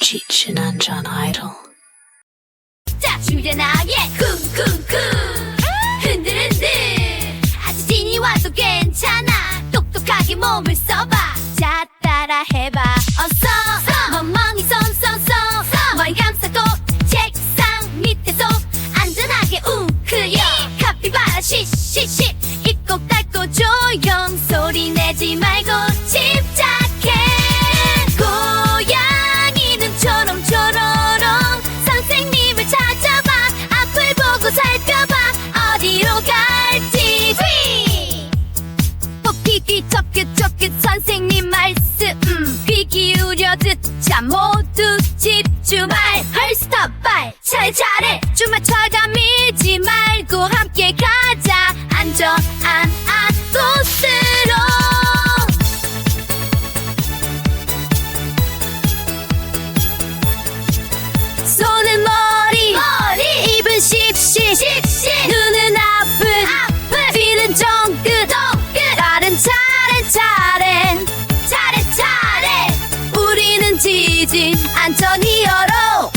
지친한 전 아이돌. 자 출연하게 쿵쿵쿵. 흔들흔들. 아주 진이 와도 괜찮아. 똑똑하게 몸을 써봐. 자 따라해봐. 어서. 깊이 적극적극 선생님 말씀. 음, 귀 기울여 듣자. 모두 집주말 헐스터발. 잘 잘해. 주말 차감이지 말고 함께 가. 진 안토니오로